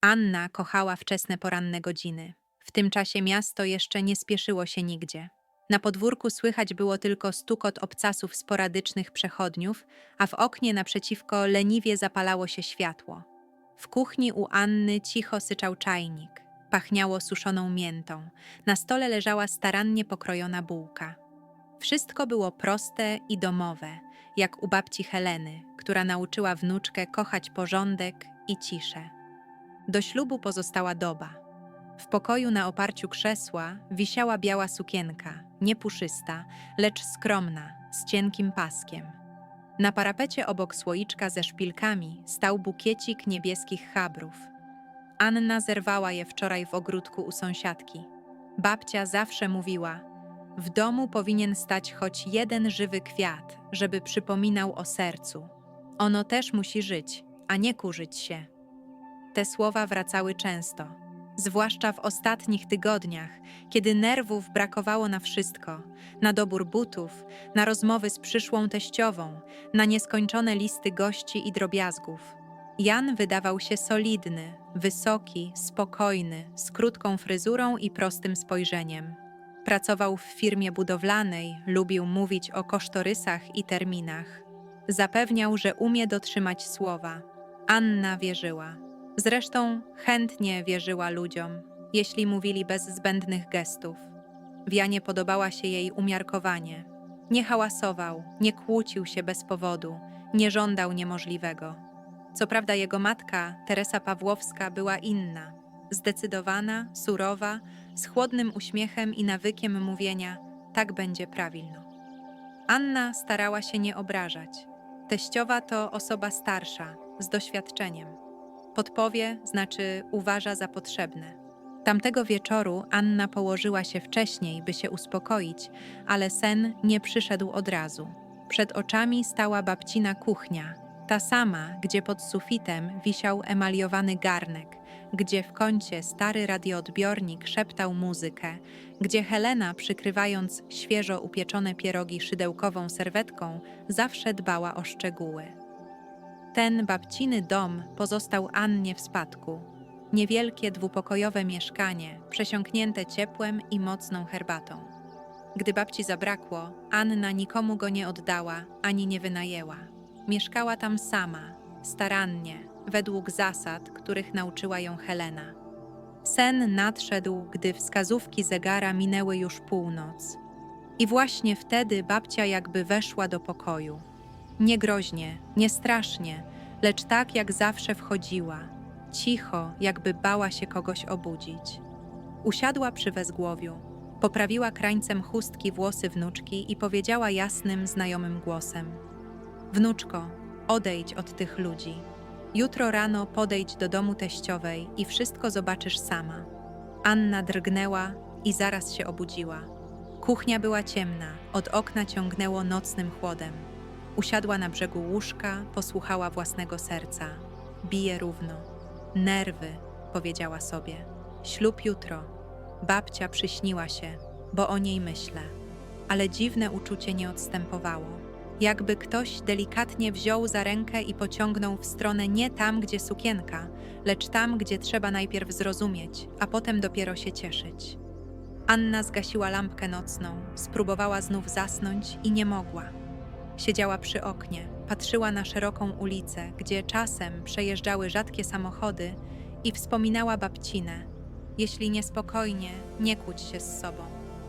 Anna kochała wczesne poranne godziny. W tym czasie miasto jeszcze nie spieszyło się nigdzie. Na podwórku słychać było tylko stukot obcasów sporadycznych przechodniów, a w oknie naprzeciwko leniwie zapalało się światło. W kuchni u Anny cicho syczał czajnik. Pachniało suszoną miętą. Na stole leżała starannie pokrojona bułka. Wszystko było proste i domowe, jak u babci Heleny, która nauczyła wnuczkę kochać porządek i ciszę. Do ślubu pozostała doba. W pokoju na oparciu krzesła wisiała biała sukienka, nie puszysta, lecz skromna, z cienkim paskiem. Na parapecie obok słoiczka ze szpilkami stał bukiecik niebieskich chabrów. Anna zerwała je wczoraj w ogródku u sąsiadki. Babcia zawsze mówiła: W domu powinien stać choć jeden żywy kwiat, żeby przypominał o sercu. Ono też musi żyć, a nie kurzyć się. Te słowa wracały często, zwłaszcza w ostatnich tygodniach, kiedy nerwów brakowało na wszystko: na dobór butów, na rozmowy z przyszłą teściową, na nieskończone listy gości i drobiazgów. Jan wydawał się solidny, wysoki, spokojny, z krótką fryzurą i prostym spojrzeniem. Pracował w firmie budowlanej, lubił mówić o kosztorysach i terminach. Zapewniał, że umie dotrzymać słowa. Anna wierzyła. Zresztą chętnie wierzyła ludziom, jeśli mówili bez zbędnych gestów. W Janie podobała się jej umiarkowanie. Nie hałasował, nie kłócił się bez powodu, nie żądał niemożliwego. Co prawda jego matka, Teresa Pawłowska, była inna. Zdecydowana, surowa, z chłodnym uśmiechem i nawykiem mówienia tak będzie prawilno. Anna starała się nie obrażać. Teściowa to osoba starsza, z doświadczeniem. Podpowie znaczy uważa za potrzebne. Tamtego wieczoru Anna położyła się wcześniej, by się uspokoić, ale sen nie przyszedł od razu. Przed oczami stała babcina kuchnia, ta sama, gdzie pod sufitem wisiał emaliowany garnek, gdzie w kącie stary radioodbiornik szeptał muzykę, gdzie Helena, przykrywając świeżo upieczone pierogi szydełkową serwetką, zawsze dbała o szczegóły. Ten babciny dom pozostał Annie w spadku. Niewielkie dwupokojowe mieszkanie, przesiąknięte ciepłem i mocną herbatą. Gdy babci zabrakło, Anna nikomu go nie oddała ani nie wynajęła. Mieszkała tam sama, starannie, według zasad, których nauczyła ją Helena. Sen nadszedł, gdy wskazówki zegara minęły już północ. I właśnie wtedy babcia jakby weszła do pokoju. Nie groźnie, nie strasznie, lecz tak jak zawsze wchodziła, cicho, jakby bała się kogoś obudzić. Usiadła przy wezgłowiu, poprawiła krańcem chustki włosy wnuczki i powiedziała jasnym, znajomym głosem: Wnuczko, odejdź od tych ludzi. Jutro rano podejdź do domu teściowej i wszystko zobaczysz sama. Anna drgnęła i zaraz się obudziła. Kuchnia była ciemna, od okna ciągnęło nocnym chłodem. Usiadła na brzegu łóżka, posłuchała własnego serca. Bije równo. Nerwy, powiedziała sobie. Ślub jutro. Babcia przyśniła się, bo o niej myślę. Ale dziwne uczucie nie odstępowało. Jakby ktoś delikatnie wziął za rękę i pociągnął w stronę nie tam, gdzie sukienka, lecz tam, gdzie trzeba najpierw zrozumieć, a potem dopiero się cieszyć. Anna zgasiła lampkę nocną, spróbowała znów zasnąć i nie mogła. Siedziała przy oknie, patrzyła na szeroką ulicę, gdzie czasem przejeżdżały rzadkie samochody i wspominała babcinę. Jeśli niespokojnie, nie kłóć się z sobą.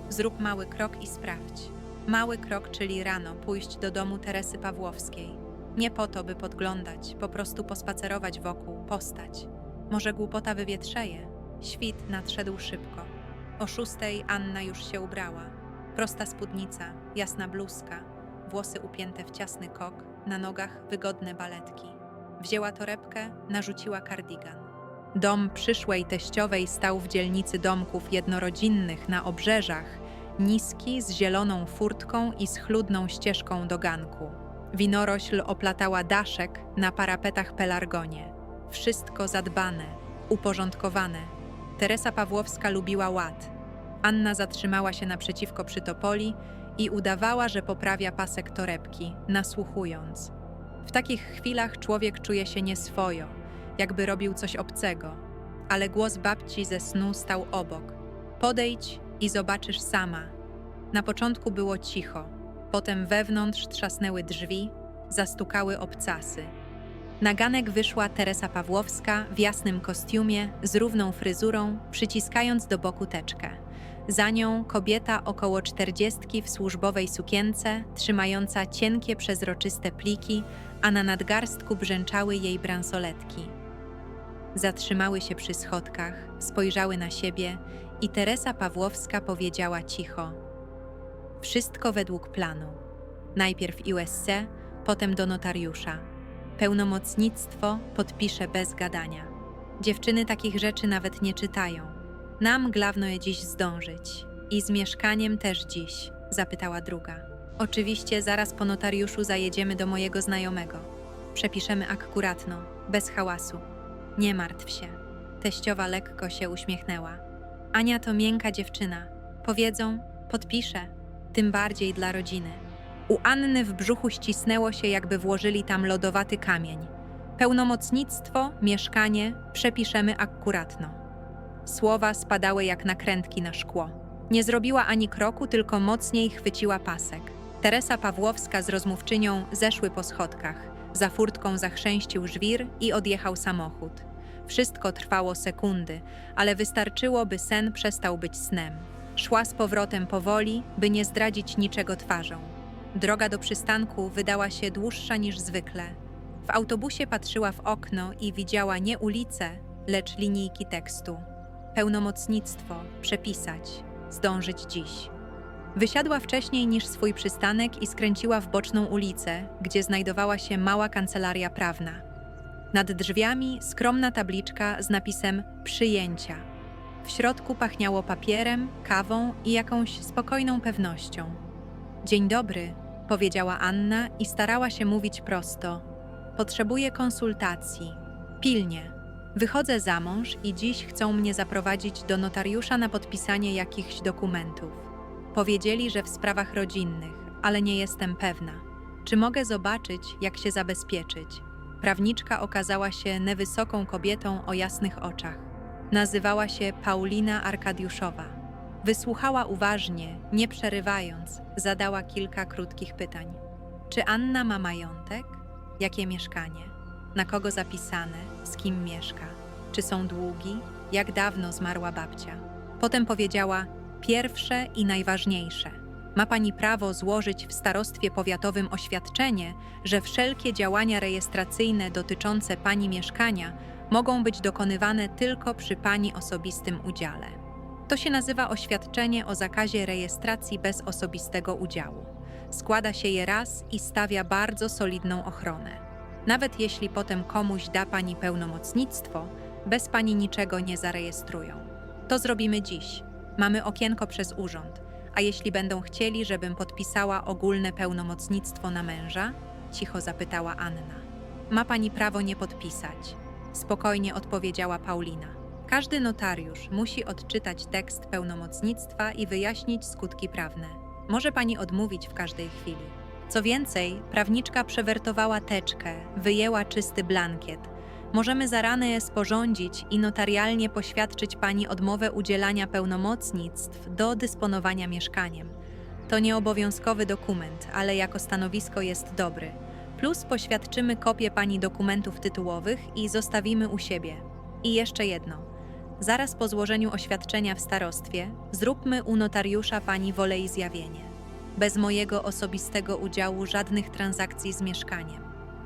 Zrób mały krok i sprawdź. Mały krok, czyli rano pójść do domu Teresy Pawłowskiej. Nie po to, by podglądać, po prostu pospacerować wokół, postać. Może głupota wywietrzeje. Świt nadszedł szybko. O szóstej Anna już się ubrała. Prosta spódnica, jasna bluzka, włosy upięte w ciasny kok, na nogach wygodne baletki. Wzięła torebkę, narzuciła kardigan. Dom przyszłej teściowej stał w dzielnicy domków jednorodzinnych na obrzeżach, niski z zieloną furtką i schludną ścieżką do ganku. Winorośl oplatała daszek na parapetach pelargonie. Wszystko zadbane, uporządkowane. Teresa Pawłowska lubiła ład. Anna zatrzymała się naprzeciwko przytopoli i udawała, że poprawia pasek torebki, nasłuchując. W takich chwilach człowiek czuje się nieswojo, jakby robił coś obcego. ale głos babci ze snu stał obok. Podejdź i zobaczysz sama. Na początku było cicho, potem wewnątrz trzasnęły drzwi, zastukały obcasy. Na ganek wyszła Teresa Pawłowska w jasnym kostiumie, z równą fryzurą, przyciskając do boku teczkę. Za nią kobieta około czterdziestki w służbowej sukience, trzymająca cienkie, przezroczyste pliki, a na nadgarstku brzęczały jej bransoletki. Zatrzymały się przy schodkach, spojrzały na siebie i Teresa Pawłowska powiedziała cicho: Wszystko według planu. Najpierw USC, potem do notariusza. Pełnomocnictwo podpiszę bez gadania. Dziewczyny takich rzeczy nawet nie czytają. Nam glawno je dziś zdążyć. I z mieszkaniem też dziś, zapytała druga. Oczywiście zaraz po notariuszu zajedziemy do mojego znajomego. Przepiszemy akkuratno, bez hałasu. Nie martw się. Teściowa lekko się uśmiechnęła. Ania to miękka dziewczyna. Powiedzą, podpisze. Tym bardziej dla rodziny. U Anny w brzuchu ścisnęło się, jakby włożyli tam lodowaty kamień. Pełnomocnictwo, mieszkanie, przepiszemy akkuratno. Słowa spadały jak nakrętki na szkło. Nie zrobiła ani kroku, tylko mocniej chwyciła pasek. Teresa Pawłowska z rozmówczynią zeszły po schodkach. Za furtką zachrzęścił żwir i odjechał samochód. Wszystko trwało sekundy, ale wystarczyło, by sen przestał być snem. Szła z powrotem powoli, by nie zdradzić niczego twarzą. Droga do przystanku wydała się dłuższa niż zwykle. W autobusie patrzyła w okno i widziała nie ulicę, lecz linijki tekstu. Pełnomocnictwo, przepisać, zdążyć dziś. Wysiadła wcześniej niż swój przystanek i skręciła w boczną ulicę, gdzie znajdowała się mała kancelaria prawna. Nad drzwiami skromna tabliczka z napisem Przyjęcia. W środku pachniało papierem, kawą i jakąś spokojną pewnością. Dzień dobry, powiedziała Anna i starała się mówić prosto. Potrzebuję konsultacji. Pilnie. Wychodzę za mąż i dziś chcą mnie zaprowadzić do notariusza na podpisanie jakichś dokumentów. Powiedzieli, że w sprawach rodzinnych, ale nie jestem pewna. Czy mogę zobaczyć, jak się zabezpieczyć? Prawniczka okazała się newysoką kobietą o jasnych oczach. Nazywała się Paulina Arkadiuszowa. Wysłuchała uważnie, nie przerywając, zadała kilka krótkich pytań. Czy Anna ma majątek? Jakie mieszkanie? Na kogo zapisane? Z kim mieszka? Czy są długi? Jak dawno zmarła babcia? Potem powiedziała: Pierwsze i najważniejsze. Ma pani prawo złożyć w starostwie powiatowym oświadczenie, że wszelkie działania rejestracyjne dotyczące pani mieszkania mogą być dokonywane tylko przy pani osobistym udziale. To się nazywa oświadczenie o zakazie rejestracji bez osobistego udziału. Składa się je raz i stawia bardzo solidną ochronę. Nawet jeśli potem komuś da pani pełnomocnictwo, bez pani niczego nie zarejestrują. To zrobimy dziś. Mamy okienko przez urząd. A jeśli będą chcieli, żebym podpisała ogólne pełnomocnictwo na męża? Cicho zapytała Anna. Ma pani prawo nie podpisać. Spokojnie odpowiedziała Paulina. Każdy notariusz musi odczytać tekst pełnomocnictwa i wyjaśnić skutki prawne. Może pani odmówić w każdej chwili. Co więcej, prawniczka przewertowała teczkę, wyjęła czysty blankiet. Możemy za ranę je sporządzić i notarialnie poświadczyć pani odmowę udzielania pełnomocnictw do dysponowania mieszkaniem. To nieobowiązkowy dokument, ale jako stanowisko jest dobry. Plus poświadczymy kopię pani dokumentów tytułowych i zostawimy u siebie. I jeszcze jedno. Zaraz po złożeniu oświadczenia w starostwie, zróbmy u notariusza pani wolę i zjawienie. Bez mojego osobistego udziału żadnych transakcji z mieszkaniem.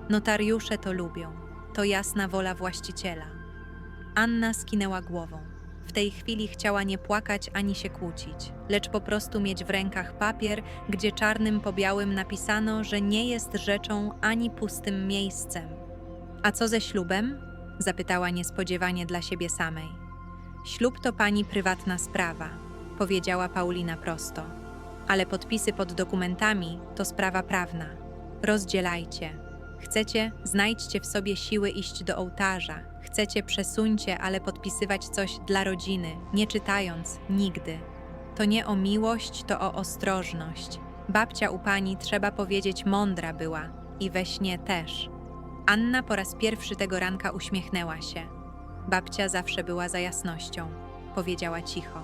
Notariusze to lubią. To jasna wola właściciela. Anna skinęła głową. W tej chwili chciała nie płakać ani się kłócić, lecz po prostu mieć w rękach papier, gdzie czarnym po białym napisano, że nie jest rzeczą ani pustym miejscem. A co ze ślubem? zapytała niespodziewanie dla siebie samej. Ślub to pani prywatna sprawa, powiedziała Paulina prosto ale podpisy pod dokumentami to sprawa prawna. Rozdzielajcie. Chcecie, znajdźcie w sobie siły iść do ołtarza. Chcecie, przesuńcie, ale podpisywać coś dla rodziny, nie czytając nigdy. To nie o miłość, to o ostrożność. Babcia u pani, trzeba powiedzieć, mądra była i we śnie też. Anna po raz pierwszy tego ranka uśmiechnęła się. Babcia zawsze była za jasnością, powiedziała cicho.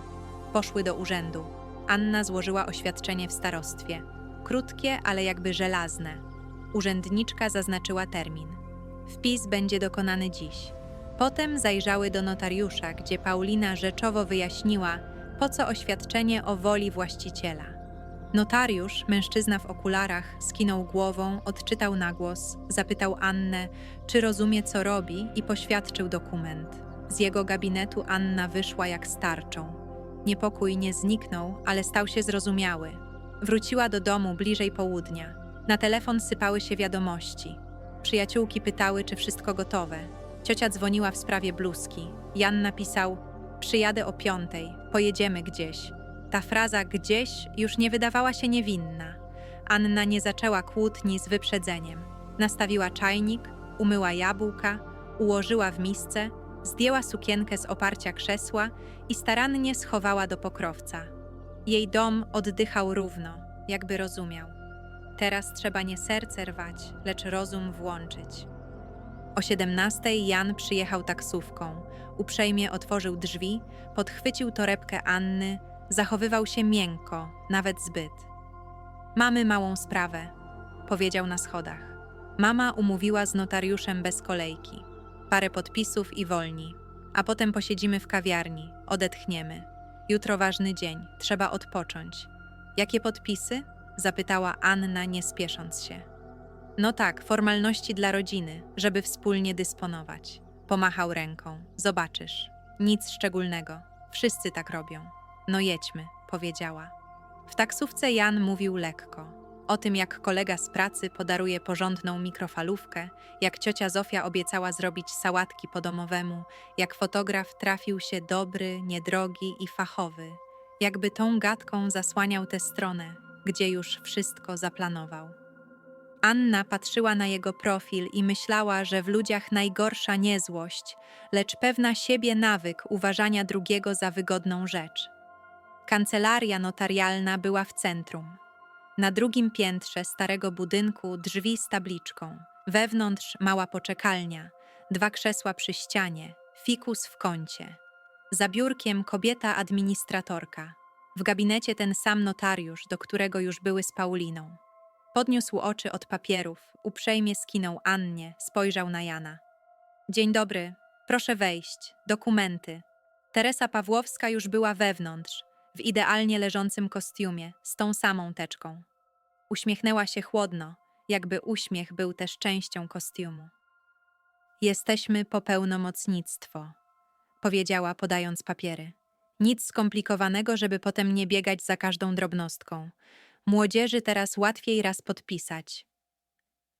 Poszły do urzędu. Anna złożyła oświadczenie w starostwie. Krótkie, ale jakby żelazne. Urzędniczka zaznaczyła termin. Wpis będzie dokonany dziś. Potem zajrzały do notariusza, gdzie Paulina rzeczowo wyjaśniła, po co oświadczenie o woli właściciela. Notariusz, mężczyzna w okularach, skinął głową, odczytał na głos, zapytał Annę, czy rozumie, co robi, i poświadczył dokument. Z jego gabinetu Anna wyszła jak starczą. Niepokój nie zniknął, ale stał się zrozumiały. Wróciła do domu bliżej południa. Na telefon sypały się wiadomości. Przyjaciółki pytały, czy wszystko gotowe. Ciocia dzwoniła w sprawie bluzki. Jan napisał: Przyjadę o piątej, pojedziemy gdzieś. Ta fraza gdzieś już nie wydawała się niewinna. Anna nie zaczęła kłótni z wyprzedzeniem. Nastawiła czajnik, umyła jabłka, ułożyła w misce, zdjęła sukienkę z oparcia krzesła i starannie schowała do pokrowca. Jej dom oddychał równo, jakby rozumiał. Teraz trzeba nie serce rwać, lecz rozum włączyć. O 17 Jan przyjechał taksówką. Uprzejmie otworzył drzwi, podchwycił torebkę Anny, zachowywał się miękko, nawet zbyt. Mamy małą sprawę, powiedział na schodach. Mama umówiła z notariuszem bez kolejki. Parę podpisów i wolni. A potem posiedzimy w kawiarni, odetchniemy. Jutro ważny dzień, trzeba odpocząć. Jakie podpisy? zapytała Anna, nie spiesząc się. No tak, formalności dla rodziny, żeby wspólnie dysponować. Pomachał ręką. Zobaczysz. Nic szczególnego. Wszyscy tak robią. No jedźmy, powiedziała. W taksówce Jan mówił lekko. O tym, jak kolega z pracy podaruje porządną mikrofalówkę, jak ciocia Zofia obiecała zrobić sałatki po domowemu, jak fotograf trafił się dobry, niedrogi i fachowy, jakby tą gadką zasłaniał tę stronę, gdzie już wszystko zaplanował. Anna patrzyła na jego profil i myślała, że w ludziach najgorsza nie złość, lecz pewna siebie nawyk uważania drugiego za wygodną rzecz. Kancelaria notarialna była w centrum. Na drugim piętrze starego budynku drzwi z tabliczką, wewnątrz mała poczekalnia, dwa krzesła przy ścianie, fikus w kącie. Za biurkiem kobieta administratorka. W gabinecie ten sam notariusz, do którego już były z Pauliną. Podniósł oczy od papierów, uprzejmie skinął Annie, spojrzał na Jana. Dzień dobry, proszę wejść, dokumenty. Teresa Pawłowska już była wewnątrz, w idealnie leżącym kostiumie, z tą samą teczką. Uśmiechnęła się chłodno, jakby uśmiech był też częścią kostiumu. Jesteśmy po pełnomocnictwo, powiedziała, podając papiery. Nic skomplikowanego, żeby potem nie biegać za każdą drobnostką. Młodzieży teraz łatwiej raz podpisać.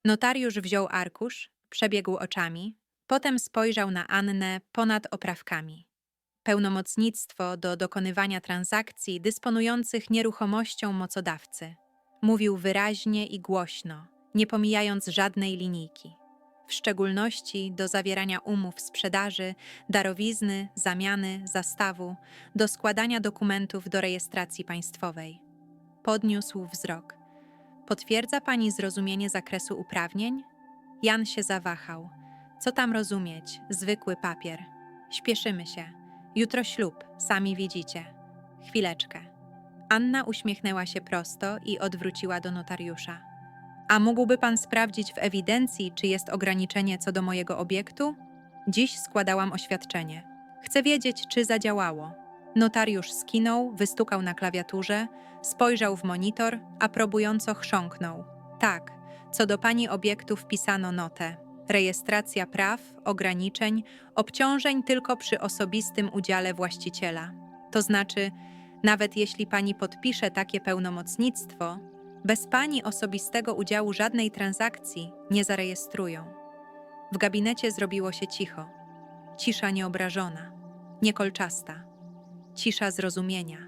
Notariusz wziął arkusz, przebiegł oczami, potem spojrzał na Annę ponad oprawkami. Pełnomocnictwo do dokonywania transakcji dysponujących nieruchomością mocodawcy. Mówił wyraźnie i głośno, nie pomijając żadnej linijki. W szczególności do zawierania umów sprzedaży, darowizny, zamiany, zastawu, do składania dokumentów do rejestracji państwowej. Podniósł wzrok. Potwierdza pani zrozumienie zakresu uprawnień? Jan się zawahał. Co tam rozumieć? Zwykły papier. Śpieszymy się. Jutro ślub, sami widzicie. Chwileczkę. Anna uśmiechnęła się prosto i odwróciła do notariusza. A mógłby pan sprawdzić w ewidencji, czy jest ograniczenie co do mojego obiektu? Dziś składałam oświadczenie. Chcę wiedzieć, czy zadziałało. Notariusz skinął, wystukał na klawiaturze, spojrzał w monitor, aprobująco chrząknął. Tak, co do pani obiektu wpisano notę. Rejestracja praw, ograniczeń, obciążeń tylko przy osobistym udziale właściciela. To znaczy, nawet jeśli pani podpisze takie pełnomocnictwo, bez pani osobistego udziału żadnej transakcji nie zarejestrują. W gabinecie zrobiło się cicho. Cisza nieobrażona, niekolczasta. Cisza zrozumienia.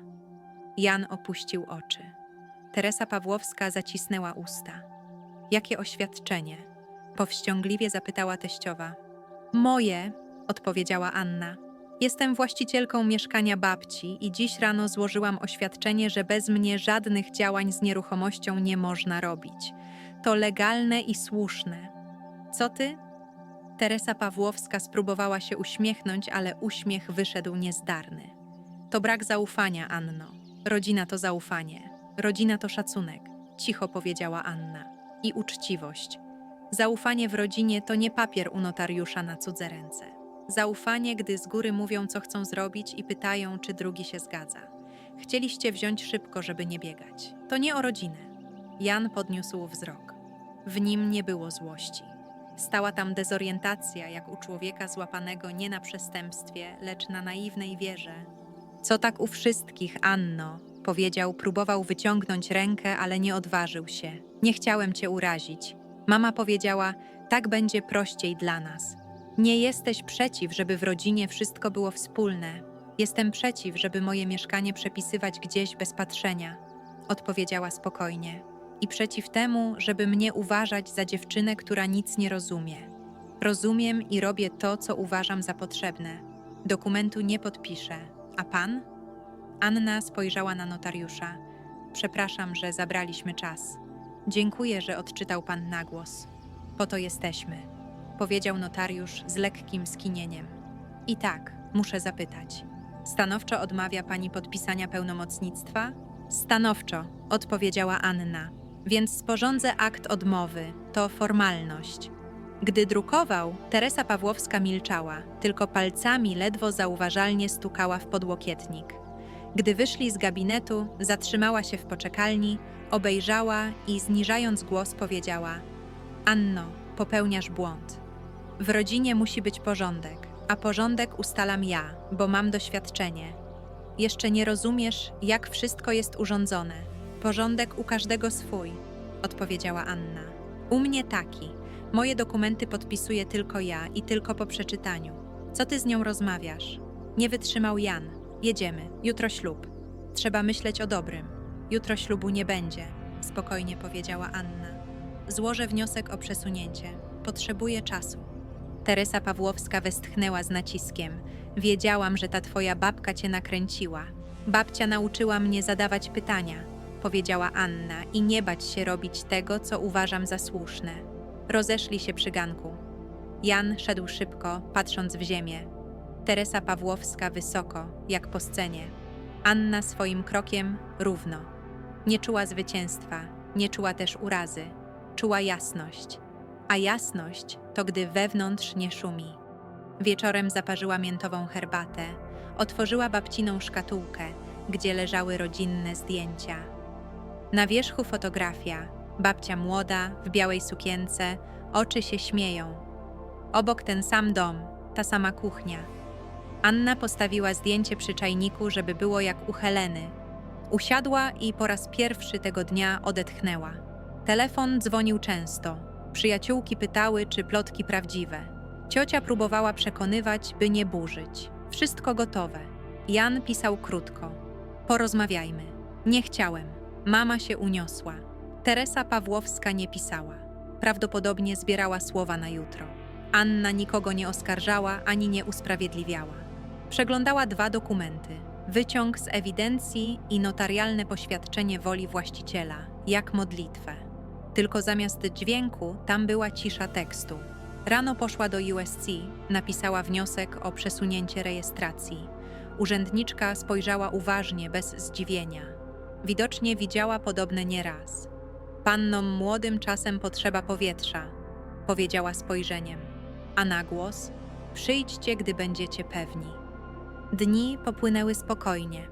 Jan opuścił oczy. Teresa Pawłowska zacisnęła usta. Jakie oświadczenie? Powściągliwie zapytała teściowa. Moje, odpowiedziała Anna. Jestem właścicielką mieszkania babci i dziś rano złożyłam oświadczenie, że bez mnie żadnych działań z nieruchomością nie można robić. To legalne i słuszne. Co ty? Teresa Pawłowska spróbowała się uśmiechnąć, ale uśmiech wyszedł niezdarny. To brak zaufania, Anno. Rodzina to zaufanie. Rodzina to szacunek, cicho powiedziała Anna. I uczciwość. Zaufanie w rodzinie to nie papier u notariusza na cudze ręce. Zaufanie, gdy z góry mówią, co chcą zrobić i pytają, czy drugi się zgadza. Chcieliście wziąć szybko, żeby nie biegać. To nie o rodzinę. Jan podniósł wzrok. W nim nie było złości. Stała tam dezorientacja, jak u człowieka złapanego nie na przestępstwie, lecz na naiwnej wierze. Co tak u wszystkich, Anno? Powiedział, próbował wyciągnąć rękę, ale nie odważył się. Nie chciałem cię urazić. Mama powiedziała, tak będzie prościej dla nas. Nie jesteś przeciw, żeby w rodzinie wszystko było wspólne. Jestem przeciw, żeby moje mieszkanie przepisywać gdzieś bez patrzenia, odpowiedziała spokojnie. I przeciw temu, żeby mnie uważać za dziewczynę, która nic nie rozumie. Rozumiem i robię to, co uważam za potrzebne. Dokumentu nie podpiszę. A pan? Anna spojrzała na notariusza. Przepraszam, że zabraliśmy czas. Dziękuję, że odczytał pan na głos. Po to jesteśmy, powiedział notariusz z lekkim skinieniem. I tak, muszę zapytać. Stanowczo odmawia pani podpisania pełnomocnictwa? Stanowczo, odpowiedziała Anna. Więc sporządzę akt odmowy. To formalność. Gdy drukował, Teresa Pawłowska milczała, tylko palcami ledwo zauważalnie stukała w podłokietnik. Gdy wyszli z gabinetu, zatrzymała się w poczekalni, obejrzała i zniżając głos powiedziała: Anno, popełniasz błąd. W rodzinie musi być porządek, a porządek ustalam ja, bo mam doświadczenie. Jeszcze nie rozumiesz, jak wszystko jest urządzone. Porządek u każdego swój, odpowiedziała Anna. U mnie taki. Moje dokumenty podpisuję tylko ja i tylko po przeczytaniu. Co ty z nią rozmawiasz? Nie wytrzymał Jan. Jedziemy. Jutro ślub. Trzeba myśleć o dobrym. Jutro ślubu nie będzie, spokojnie powiedziała Anna. Złożę wniosek o przesunięcie. Potrzebuję czasu. Teresa Pawłowska westchnęła z naciskiem. Wiedziałam, że ta twoja babka cię nakręciła. Babcia nauczyła mnie zadawać pytania, powiedziała Anna, i nie bać się robić tego, co uważam za słuszne. Rozeszli się przy ganku. Jan szedł szybko, patrząc w ziemię. Teresa Pawłowska wysoko, jak po scenie. Anna swoim krokiem równo. Nie czuła zwycięstwa, nie czuła też urazy. Czuła jasność. A jasność to gdy wewnątrz nie szumi. Wieczorem zaparzyła miętową herbatę, otworzyła babciną szkatułkę, gdzie leżały rodzinne zdjęcia. Na wierzchu fotografia, babcia młoda, w białej sukience, oczy się śmieją. Obok ten sam dom, ta sama kuchnia. Anna postawiła zdjęcie przy czajniku, żeby było jak u Heleny. Usiadła i po raz pierwszy tego dnia odetchnęła. Telefon dzwonił często. Przyjaciółki pytały, czy plotki prawdziwe. Ciocia próbowała przekonywać, by nie burzyć. Wszystko gotowe. Jan pisał krótko. Porozmawiajmy. Nie chciałem. Mama się uniosła. Teresa Pawłowska nie pisała. Prawdopodobnie zbierała słowa na jutro. Anna nikogo nie oskarżała ani nie usprawiedliwiała. Przeglądała dwa dokumenty: wyciąg z ewidencji i notarialne poświadczenie woli właściciela, jak modlitwę. Tylko zamiast dźwięku tam była cisza tekstu. Rano poszła do USC, napisała wniosek o przesunięcie rejestracji. Urzędniczka spojrzała uważnie, bez zdziwienia. Widocznie widziała podobne nieraz. Pannom młodym czasem potrzeba powietrza, powiedziała spojrzeniem. A na głos: Przyjdźcie, gdy będziecie pewni. Dni popłynęły spokojnie.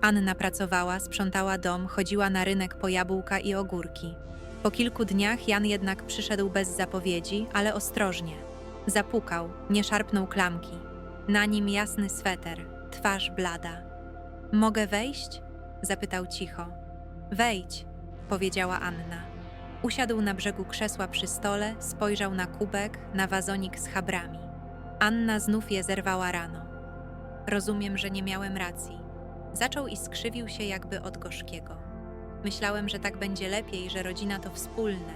Anna pracowała, sprzątała dom, chodziła na rynek po jabłka i ogórki. Po kilku dniach Jan jednak przyszedł bez zapowiedzi, ale ostrożnie. Zapukał, nie szarpnął klamki. Na nim jasny sweter, twarz blada. Mogę wejść? zapytał cicho. Wejdź, powiedziała Anna. Usiadł na brzegu krzesła przy stole, spojrzał na kubek, na wazonik z chabrami. Anna znów je zerwała rano. Rozumiem, że nie miałem racji. Zaczął i skrzywił się jakby od gorzkiego. Myślałem, że tak będzie lepiej, że rodzina to wspólne.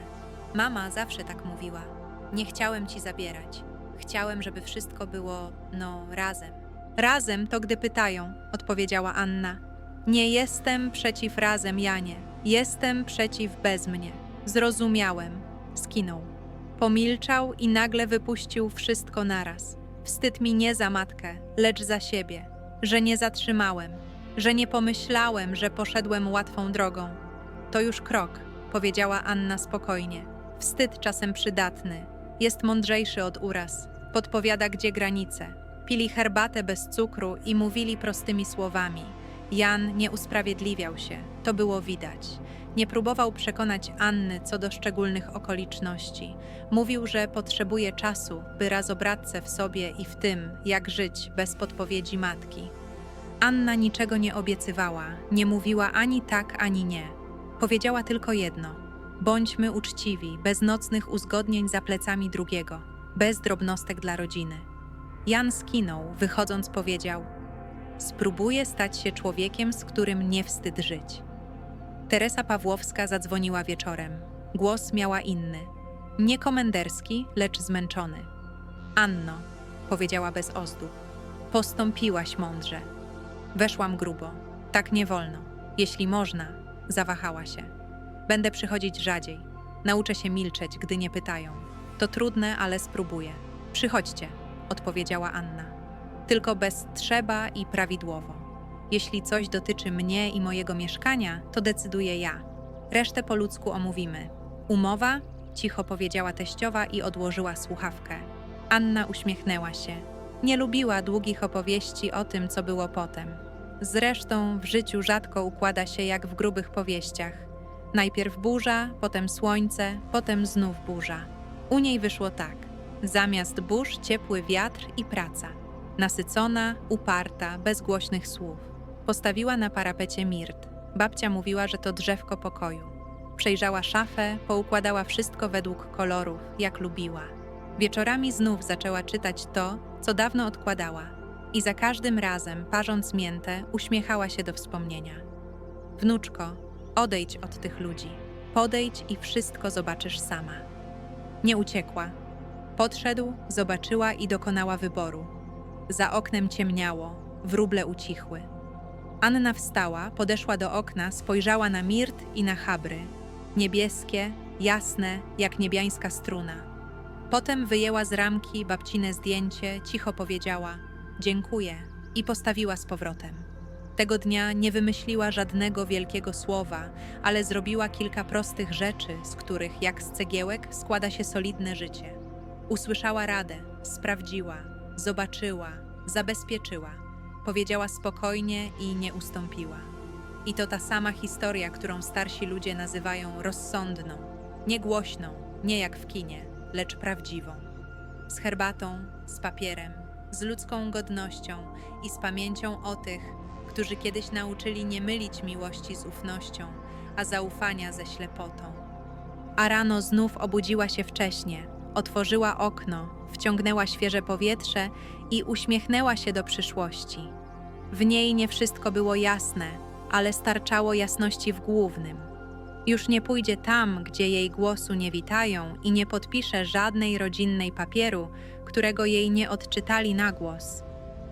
Mama zawsze tak mówiła. Nie chciałem ci zabierać. Chciałem, żeby wszystko było, no, razem. Razem to gdy pytają, odpowiedziała Anna. Nie jestem przeciw razem, Janie. Jestem przeciw bez mnie. Zrozumiałem. Skinął. Pomilczał i nagle wypuścił wszystko naraz. Wstyd mi nie za matkę, lecz za siebie, że nie zatrzymałem, że nie pomyślałem, że poszedłem łatwą drogą. To już krok, powiedziała Anna spokojnie. Wstyd czasem przydatny, jest mądrzejszy od uraz, podpowiada gdzie granice. Pili herbatę bez cukru i mówili prostymi słowami. Jan nie usprawiedliwiał się, to było widać. Nie próbował przekonać Anny co do szczególnych okoliczności. Mówił, że potrzebuje czasu, by razobratce w sobie i w tym, jak żyć bez podpowiedzi matki. Anna niczego nie obiecywała, nie mówiła ani tak, ani nie. Powiedziała tylko jedno: bądźmy uczciwi, bez nocnych uzgodnień za plecami drugiego, bez drobnostek dla rodziny. Jan skinął, wychodząc powiedział: Spróbuję stać się człowiekiem, z którym nie wstyd żyć. Teresa Pawłowska zadzwoniła wieczorem. Głos miała inny. Nie komenderski, lecz zmęczony. Anno, powiedziała bez ozdób, postąpiłaś mądrze. Weszłam grubo. Tak nie wolno. Jeśli można, zawahała się. Będę przychodzić rzadziej. Nauczę się milczeć, gdy nie pytają. To trudne, ale spróbuję. Przychodźcie, odpowiedziała Anna. Tylko bez trzeba i prawidłowo. Jeśli coś dotyczy mnie i mojego mieszkania, to decyduję ja. Resztę po ludzku omówimy. Umowa? Cicho powiedziała teściowa i odłożyła słuchawkę. Anna uśmiechnęła się. Nie lubiła długich opowieści o tym, co było potem. Zresztą w życiu rzadko układa się jak w grubych powieściach. Najpierw burza, potem słońce, potem znów burza. U niej wyszło tak. Zamiast burz ciepły wiatr i praca. Nasycona, uparta, bez głośnych słów. Postawiła na parapecie mirt. Babcia mówiła, że to drzewko pokoju. Przejrzała szafę, poukładała wszystko według kolorów, jak lubiła. Wieczorami znów zaczęła czytać to, co dawno odkładała, i za każdym razem, parząc miętę, uśmiechała się do wspomnienia. Wnuczko, odejdź od tych ludzi. Podejdź i wszystko zobaczysz sama. Nie uciekła. Podszedł, zobaczyła i dokonała wyboru. Za oknem ciemniało, wróble ucichły. Anna wstała, podeszła do okna, spojrzała na mirt i na chabry. Niebieskie, jasne, jak niebiańska struna. Potem wyjęła z ramki babcine zdjęcie, cicho powiedziała: Dziękuję i postawiła z powrotem. Tego dnia nie wymyśliła żadnego wielkiego słowa, ale zrobiła kilka prostych rzeczy, z których, jak z cegiełek, składa się solidne życie. Usłyszała radę, sprawdziła, zobaczyła, zabezpieczyła, powiedziała spokojnie i nie ustąpiła. I to ta sama historia, którą starsi ludzie nazywają rozsądną, nie głośną, nie jak w kinie, lecz prawdziwą. Z herbatą, z papierem, z ludzką godnością i z pamięcią o tych, którzy kiedyś nauczyli nie mylić miłości z ufnością, a zaufania ze ślepotą. A rano znów obudziła się wcześnie, otworzyła okno, wciągnęła świeże powietrze i uśmiechnęła się do przyszłości. W niej nie wszystko było jasne, ale starczało jasności w głównym. Już nie pójdzie tam, gdzie jej głosu nie witają i nie podpisze żadnej rodzinnej papieru, którego jej nie odczytali na głos.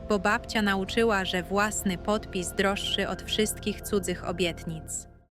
Bo babcia nauczyła, że własny podpis droższy od wszystkich cudzych obietnic.